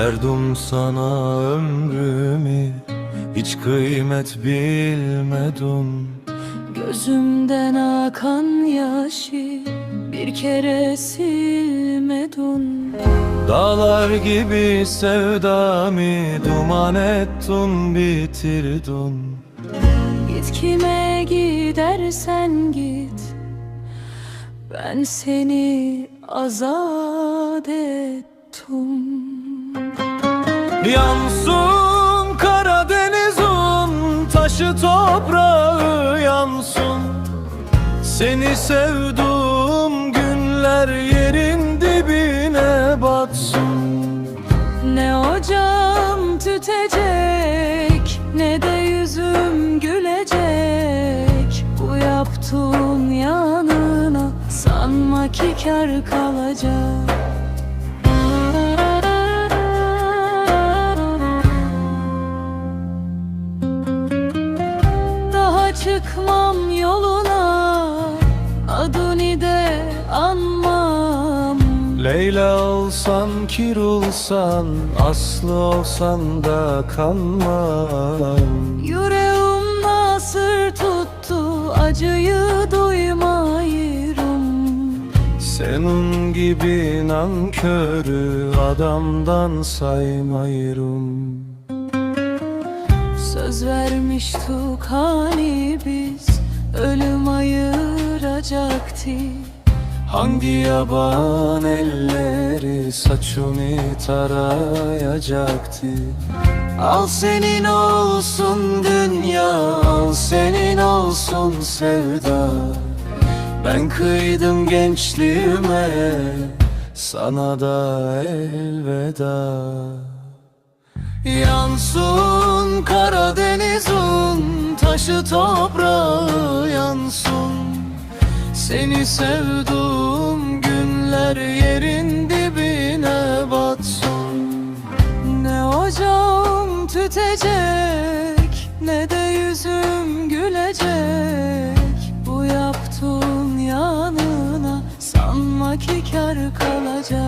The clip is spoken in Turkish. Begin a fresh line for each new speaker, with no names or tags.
Verdim sana ömrümü Hiç kıymet bilmedim.
Gözümden akan yaşı bir kere silmedin.
Dağlar gibi sevdamı Duman ettin bitirdin.
Git kime gidersen git Ben seni azat ettim
Yansın Karadeniz'in Taşı toprağı yansın. Seni sevduğum günler Yerin dibine batsın.
Ne ocağım tütecek Ne de yüzüm gülecek. Bu yaptığın yanına Sanma ki kar kalacak çıkmam yoluna Adını de anmam.
Leyla olsan kirulsan Aslı olsan da kanmam.
Yüreğim nasır tuttu Acıyı duymayırım.
Senin gibi nankörü Adamdan saymayırım
Söz vermiştik hani biz Ölüm ayıracaktı.
Hangi yaban elleri saçımı tarayacaktı? Al senin olsun dünya, al senin olsun sevda. Ben kıydım gençliğime, sana da elveda Yansın Karadeniz'in taşı toprağı yansın Seni sevduğum günler yerin dibine batsın
Ne ocağım tütecek Ne de yüzüm gülecek. Bu yaptığın yanına Sanma ki kar kalacak